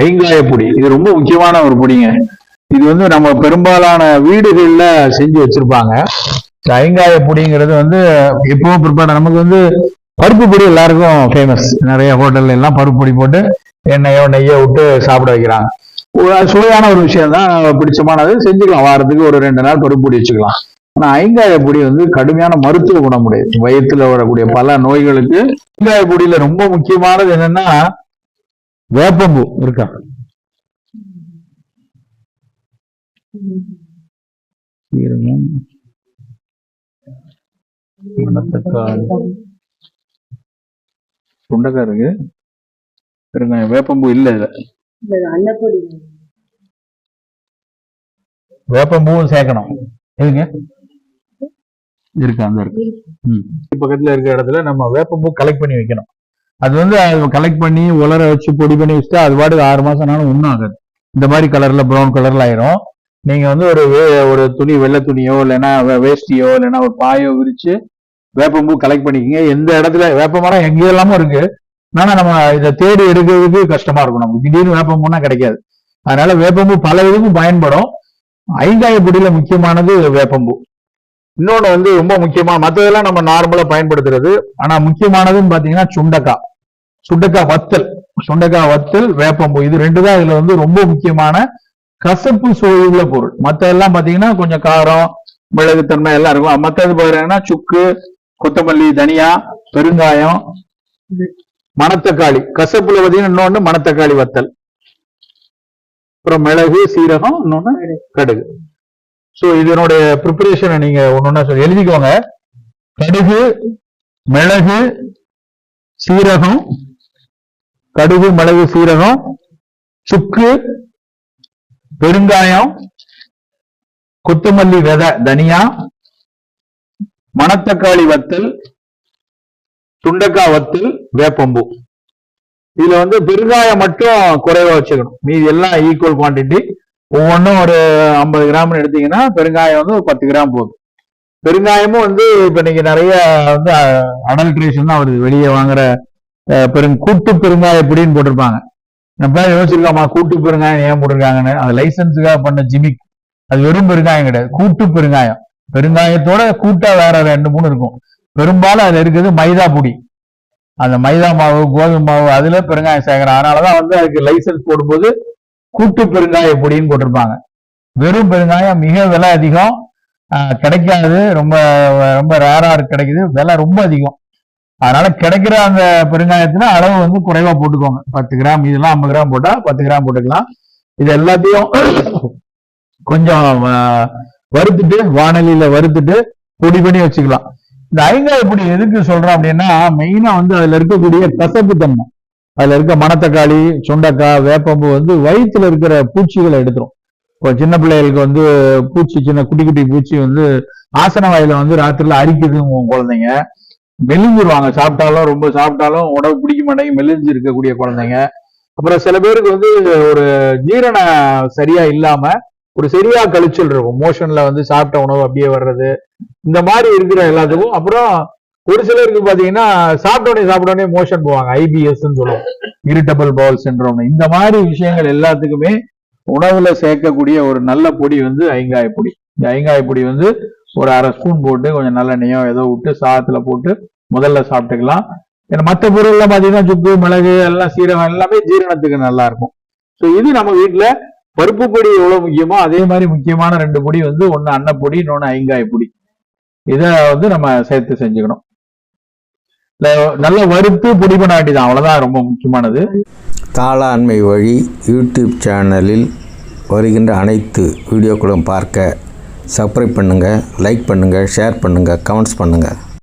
ஐங்காய பொடி இது ரொம்ப முக்கியமான ஒரு பொடிங்க. இது வந்து நம்ம பெரும்பாலான வீடுகள்ல செஞ்சு வச்சிருப்பாங்க. இந்த ஐங்காய பொடிங்கிறது வந்து எப்பவும் ப்ரிப்பேர் நமக்கு வந்து பருப்பு பொடி எல்லாருக்கும் ஃபேமஸ் நிறைய ஹோட்டல்ல எல்லாம் பருப்பு பொடி போட்டு எண்ணெயோ நெய்யோ விட்டு சாப்பிட வைக்கிறாங்க. ஒரு சுவையான ஒரு விஷயம் தான். பிடிச்சமானது செஞ்சுக்கலாம். வாரத்துக்கு ஒரு ரெண்டு நாள் பருப்பு பொடி வச்சுக்கலாம். ஆனா ஐங்காய பொடி வந்து கடுமையான மருத்துவ குணமுடையது. வயிற்றுல வரக்கூடிய பல நோய்களுக்கு ஐங்காய பொடியில ரொம்ப முக்கியமானது என்னன்னா வேப்பம்பூ இருக்கா? சீரகம் மணத்தக்காளி. சுண்டக்காய் இருக்கு. பெருங்காயம் வேப்பம்பூ இல்ல இதுல. வேப்பம்பூவும் சேர்க்கணும். எதுங்க இருக்கு அந்த இருக்கு. பக்கத்துல இருக்க இடத்துல நம்ம வேப்பம்பூ கலெக்ட் பண்ணி வைக்கணும். அது வந்து கலெக்ட் பண்ணி உலர வச்சு பொடி பண்ணி வச்சுட்டா அது பாட்டுக்கு ஆறு மாசம் ஆனாலும் ஒன்றும் ஆகாது. இந்த மாதிரி கலர்ல ப்ரௌன் கலர்ல ஆயிரும். நீங்க வந்து ஒரு வே- ஒரு துணி வெள்ளை துணியோ இல்லைன்னா வேஷ்டியோ இல்லைன்னா ஒரு பாயோ விரிச்சு வேப்பம்பூ கலெக்ட் பண்ணிக்கங்க. எந்த இடத்துல வேப்ப மரம் எங்கேயும் எல்லாமும் இருக்கு. ஆனா நம்ம இதை தேடி எடுக்கிறதுக்கு கஷ்டமா இருக்கும் நமக்கு. திடீர்னு வேப்பம்பூனா கிடைக்காது. அதனால வேப்பம்பூ பல இதுக்கும் பயன்படும். ஐங்காய பொடியில முக்கியமானது வேப்பம்பூ இன்னொன்று வந்து ரொம்ப முக்கியமா மற்றதெல்லாம் நம்ம நார்மலா பயன்படுத்துறது. ஆனா முக்கியமானதுன்னு பாத்தீங்கன்னா சுண்டக்காய். சுண்டக்காய் வத்தல் சுண்டக்காய் வத்தல் வேப்பம்பூ. இது ரெண்டு தான் இதுல வந்து ரொம்ப முக்கியமான கசப்பு சுவை உள்ள பொருள். மத்த எல்லாம் பாத்தீங்கன்னா கொஞ்சம் காரம் மிளகு தன்மை எல்லாம் இருக்கும். மத்தது பாத்தீங்கன்னா சுக்கு கொத்தமல்லி தனியா பெருங்காயம் மணத்தக்காளி. கசப்புல பாத்தீங்கன்னா இன்னொன்னு மணத்தக்காளி வத்தல். அப்புறம் மிளகு சீரகம் இன்னொன்னு கடுகு. சோ இதனுடைய ப்ரிப்பரேஷனை நீங்க ஒன்னொன்னா சொல்லி எழுதிக்கோங்க. கடுகு மிளகு சீரகம் கடுகு மிளகு சீரகம் சுக்கு பெருங்காயம் கொத்தமல்லி விதை தனியா மணத்தக்காளி வத்தல் துண்டக்காய் வத்தல் வேப்பம்பூ. இதுல வந்து பெருங்காயம் மட்டும் குறைவா வச்சுக்கணும். மீதி எல்லாம் ஈக்குவல் குவான்டிட்டி ஒவ்வொன்றும் ஒரு ஐம்பது கிராம்னு எடுத்தீங்கன்னா பெருங்காயம் வந்து ஒரு பத்து கிராம் போதும். பெருங்காயமும் வந்து இப்போ இன்னைக்கு நிறைய வந்து அடல்ட்ரேஷன் தான் வருது. வெளியே வாங்குற பெரும் கூட்டு பெருங்காய எப்படின்னு போட்டிருப்பாங்க. நம்ம யோசிச்சிருக்காமா கூட்டு பெருங்காயம் ஏன் போட்டிருக்காங்கன்னு? அது லைசன்ஸுக்காக பண்ண ஜிமிக். அது வெறும் பெருங்காயம் கிடையாது. கூட்டு பெருங்காயம். பெருங்காயத்தோட கூட்டா வேற ரெண்டு மூணு இருக்கும். பெரும்பாலும் அதுல இருக்குது மைதா பொடி. அந்த மைதா மாவு கோதுமை மாவு அதுல பெருங்காயம் சேர்க்கிறோம் அதனாலதான் வந்து அதுக்கு லைசன்ஸ் போடும்போது கூட்டு பெருங்காய பொடின்னு போட்டிருப்பாங்க. வெறும் பெருங்காயம் மிக விலை அதிகம். கிடைக்காது. ரொம்ப ரொம்ப ரேரா கிடைக்குது. விலை ரொம்ப அதிகம். அதனால கிடைக்கிற அந்த பெருங்காயத்துல அளவு வந்து குறைவா போட்டுக்கோங்க. பத்து கிராம் இதெல்லாம் ஐம்பது கிராம் போட்டா பத்து கிராம் போட்டுக்கலாம். இது எல்லாத்தையும் கொஞ்சம் வறுத்துட்டு வானலியில வறுத்துட்டு பொடி பண்ணி வச்சுக்கலாம். இந்த ஐங்காய் பொடி எதுக்கு சொல்றோம் அப்படின்னா மெயினா வந்து அதுல இருக்கக்கூடிய கசப்பு தன்மை. அதுல இருக்க மணத்தக்காளி சுண்டக்காய் வேப்பம்பு வந்து வயிற்றுல இருக்கிற பூச்சிகளை எடுத்துரும். இப்போ சின்ன பிள்ளைகளுக்கு வந்து பூச்சி சின்ன குட்டி குட்டி பூச்சி வந்து ஆசன வாயில வந்து ராத்திரில அரிக்குது உங்க குழந்தைங்க. மெலிஞ்சிருவாங்க. சாப்பிட்டாலும் ரொம்ப சாப்பிட்டாலும் உடம்பு பிடிக்க மாட்டேங்க மெலிஞ்சு இருக்கக்கூடிய குழந்தைங்க. அப்புறம் சில பேருக்கு வந்து ஒரு ஜீரண சரியா இல்லாம ஒரு சரியா கழிச்சல் இருக்கும். மோஷன்ல வந்து சாப்பிட்ட உணவு அப்படியே வர்றது. இந்த மாதிரி இருக்கிற எல்லாத்துக்கும் அப்புறம் ஒரு சிலருக்கு பாத்தீங்கன்னா சாப்பிட்ட உடனே சாப்பிட்ட உடனே மோஷன் போவாங்க. ஐபிஎஸ் சொல்லுவோம். இரிட்டபிள் பவுல் சின்ரோம் இந்த மாதிரி விஷயங்கள் எல்லாத்துக்குமே உணவுல சேர்க்கக்கூடிய ஒரு நல்ல பொடி வந்து ஐங்காய பொடி. இந்த ஐங்காய பொடி வந்து ஒரு அரை ஸ்பூன் போட்டு கொஞ்சம் நல்லெண்ணெயோ ஏதோ விட்டு சாதத்துல போட்டு முதல்ல சாப்பிட்டுக்கலாம். ஏன்னா மற்ற பொருள்லாம் பார்த்தீங்கன்னா சுக்கு மிளகு எல்லாம் சீரகம் எல்லாமே ஜீரணத்துக்கு நல்லா இருக்கும். ஸோ இது நம்ம வீட்டில் பருப்பு பொடி எவ்வளோ முக்கியமோ அதே மாதிரி முக்கியமான ரெண்டு பொடி வந்து ஒன்று அன்னப்பொடி இன்னொன்று ஐங்காய் பொடி. இதை வந்து நம்ம சேர்த்து செஞ்சுக்கணும். நல்ல வறுத்து பொடி பண்ண வேண்டியதான் அவ்வளோதான் ரொம்ப முக்கியமானது. தாளாண்மை வழி யூடியூப் சேனலில் வருகின்ற அனைத்து வீடியோக்களும் பார்க்க சப்ஸ்கிரைப் பண்ணுங்கள் லைக் பண்ணுங்கள் ஷேர் பண்ணுங்கள் கமெண்ட்ஸ் பண்ணுங்கள்